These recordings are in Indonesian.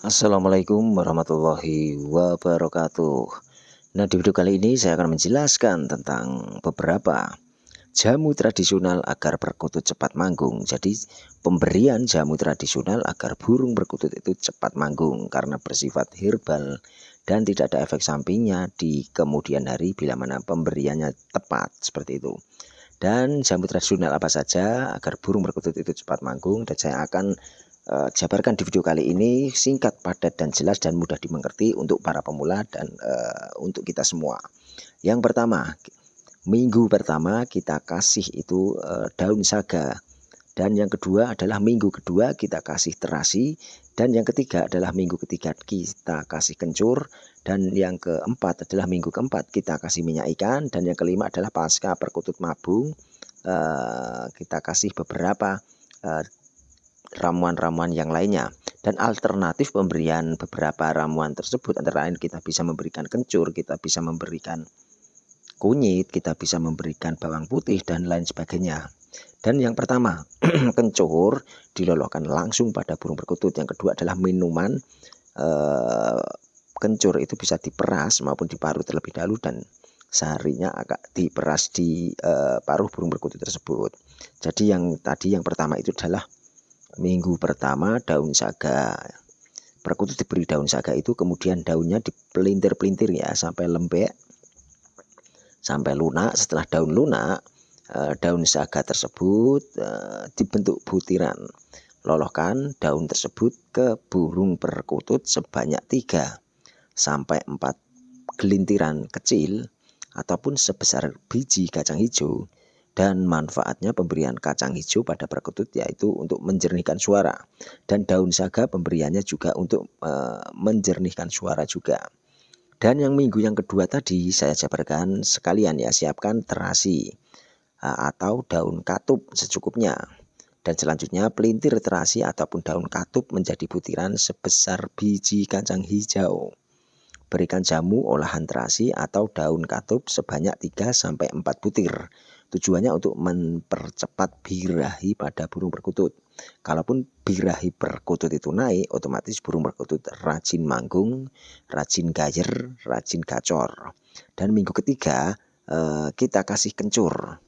Assalamualaikum warahmatullahi wabarakatuh. Nah, di video kali ini saya akan menjelaskan tentang beberapa jamu tradisional agar perkutut cepat manggung. Jadi, pemberian jamu tradisional agar burung perkutut itu cepat manggung karena bersifat herbal dan tidak ada efek sampingnya di kemudian hari bila mana pemberiannya tepat seperti itu. Dan jamu tradisional apa saja agar burung perkutut itu cepat manggung dan saya akan uh, jabarkan di video kali ini singkat, padat, dan jelas dan mudah dimengerti untuk para pemula dan uh, untuk kita semua. Yang pertama, minggu pertama kita kasih itu uh, daun saga. Dan yang kedua adalah minggu kedua kita kasih terasi. Dan yang ketiga adalah minggu ketiga kita kasih kencur. Dan yang keempat adalah minggu keempat kita kasih minyak ikan. Dan yang kelima adalah pasca perkutut mabung. Uh, kita kasih beberapa uh, ramuan-ramuan yang lainnya. Dan alternatif pemberian beberapa ramuan tersebut antara lain kita bisa memberikan kencur, kita bisa memberikan kunyit, kita bisa memberikan bawang putih dan lain sebagainya. Dan yang pertama, kencur dilolokkan langsung pada burung perkutut. Yang kedua adalah minuman eh, kencur itu bisa diperas maupun diparut terlebih dahulu dan seharinya agak diperas di eh, paruh burung perkutut tersebut. Jadi yang tadi yang pertama itu adalah minggu pertama daun saga. Perkutut diberi daun saga itu kemudian daunnya dipelintir-pelintir ya sampai lembek sampai lunak. Setelah daun lunak eh, daun saga tersebut eh, dibentuk butiran. Lolokan daun tersebut ke burung perkutut sebanyak 3 sampai 4 gelintiran kecil ataupun sebesar biji kacang hijau dan manfaatnya pemberian kacang hijau pada perkutut yaitu untuk menjernihkan suara dan daun saga pemberiannya juga untuk e, menjernihkan suara juga. Dan yang minggu yang kedua tadi saya jabarkan sekalian ya siapkan terasi e, atau daun katup secukupnya. Dan selanjutnya pelintir terasi ataupun daun katup menjadi butiran sebesar biji kacang hijau. Berikan jamu olahan terasi atau daun katup sebanyak 3 sampai 4 butir Tujuannya untuk mempercepat birahi pada burung perkutut. Kalaupun birahi perkutut itu naik, otomatis burung perkutut rajin manggung, rajin gayer, rajin gacor. Dan minggu ketiga eh, kita kasih kencur.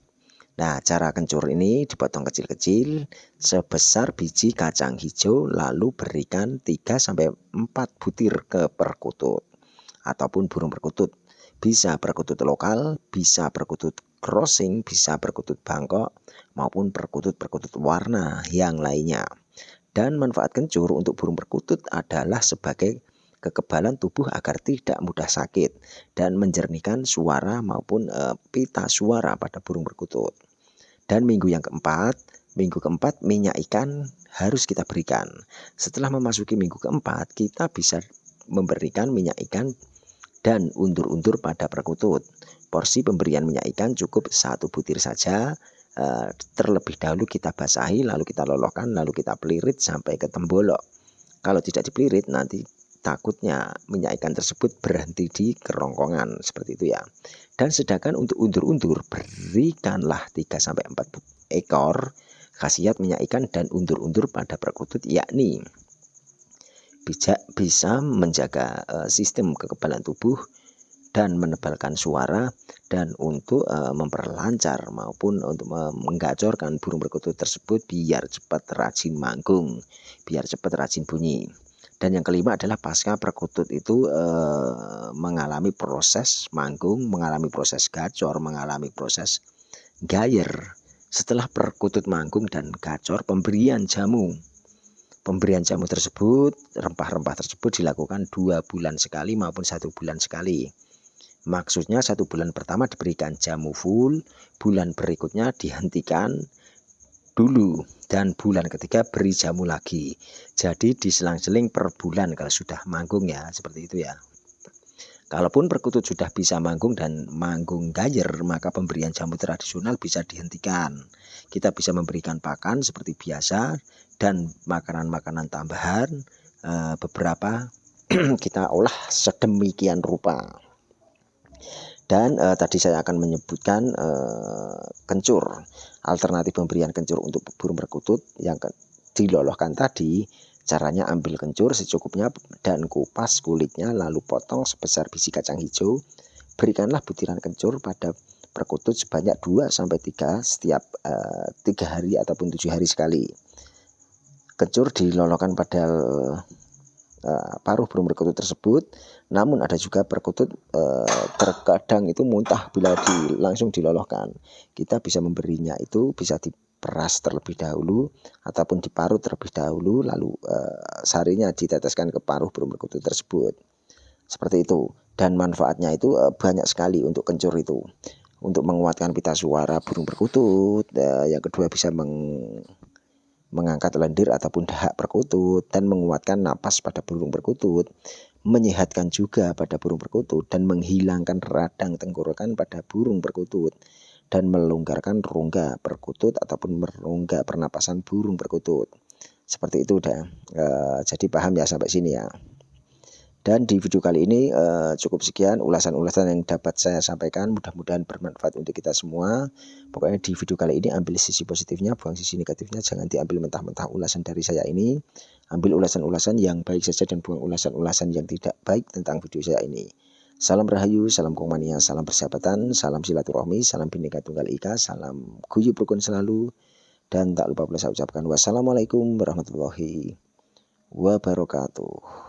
Nah, cara kencur ini dipotong kecil-kecil sebesar biji kacang hijau lalu berikan 3 sampai 4 butir ke perkutut ataupun burung perkutut. Bisa perkutut lokal, bisa perkutut crossing bisa perkutut bangkok maupun perkutut-perkutut warna yang lainnya. Dan manfaat kencur untuk burung perkutut adalah sebagai kekebalan tubuh agar tidak mudah sakit dan menjernihkan suara maupun e, pita suara pada burung perkutut. Dan minggu yang keempat, minggu keempat minyak ikan harus kita berikan. Setelah memasuki minggu keempat, kita bisa memberikan minyak ikan dan undur-undur pada perkutut. Porsi pemberian minyak ikan cukup satu butir saja. Uh, terlebih dahulu kita basahi, lalu kita lolokan, lalu kita pelirit sampai ke tembolok. Kalau tidak dipelirit nanti takutnya minyak ikan tersebut berhenti di kerongkongan seperti itu ya. Dan sedangkan untuk undur-undur berikanlah 3 sampai 4 ekor khasiat minyak ikan dan undur-undur pada perkutut yakni bisa bisa menjaga uh, sistem kekebalan tubuh dan menebalkan suara dan untuk uh, memperlancar maupun untuk menggacorkan burung perkutut tersebut biar cepat rajin manggung, biar cepat rajin bunyi. Dan yang kelima adalah pasca perkutut itu uh, mengalami proses manggung, mengalami proses gacor, mengalami proses gayer. Setelah perkutut manggung dan gacor, pemberian jamu Pemberian jamu tersebut, rempah-rempah tersebut dilakukan dua bulan sekali maupun satu bulan sekali. Maksudnya satu bulan pertama diberikan jamu full, bulan berikutnya dihentikan dulu dan bulan ketiga beri jamu lagi. Jadi diselang-seling per bulan kalau sudah manggung ya, seperti itu ya. Kalaupun perkutut sudah bisa manggung dan manggung gayer, maka pemberian jamu tradisional bisa dihentikan. Kita bisa memberikan pakan seperti biasa dan makanan-makanan tambahan eh, beberapa kita olah sedemikian rupa. Dan uh, tadi saya akan menyebutkan uh, kencur, alternatif pemberian kencur untuk burung perkutut yang ke, diloloskan tadi Caranya ambil kencur secukupnya dan kupas kulitnya lalu potong sebesar biji kacang hijau. Berikanlah butiran kencur pada perkutut sebanyak 2 sampai 3 setiap eh, 3 hari ataupun 7 hari sekali. Kencur dilolokkan pada uh, paruh burung perkutut tersebut. Namun ada juga perkutut uh, terkadang itu muntah bila di, langsung dilolokkan. Kita bisa memberinya itu bisa di peras terlebih dahulu ataupun diparut terlebih dahulu lalu uh, sarinya diteteskan ke paruh burung perkutut tersebut. Seperti itu dan manfaatnya itu uh, banyak sekali untuk kencur itu. Untuk menguatkan pita suara burung perkutut, uh, yang kedua bisa meng mengangkat lendir ataupun dahak perkutut dan menguatkan napas pada burung perkutut, menyehatkan juga pada burung perkutut dan menghilangkan radang tenggorokan pada burung perkutut dan melonggarkan rongga perkutut ataupun merongga pernapasan burung perkutut. Seperti itu udah. E, jadi paham ya sampai sini ya. Dan di video kali ini e, cukup sekian ulasan-ulasan yang dapat saya sampaikan. Mudah-mudahan bermanfaat untuk kita semua. Pokoknya di video kali ini ambil sisi positifnya, buang sisi negatifnya. Jangan diambil mentah-mentah ulasan dari saya ini. Ambil ulasan-ulasan yang baik saja dan buang ulasan-ulasan yang tidak baik tentang video saya ini. Salam Rahayu, salam Komania, salam persahabatan, salam silaturahmi, salam Bhinneka Tunggal Ika, salam guyup rukun selalu, dan tak lupa pula saya ucapkan wassalamualaikum warahmatullahi wabarakatuh.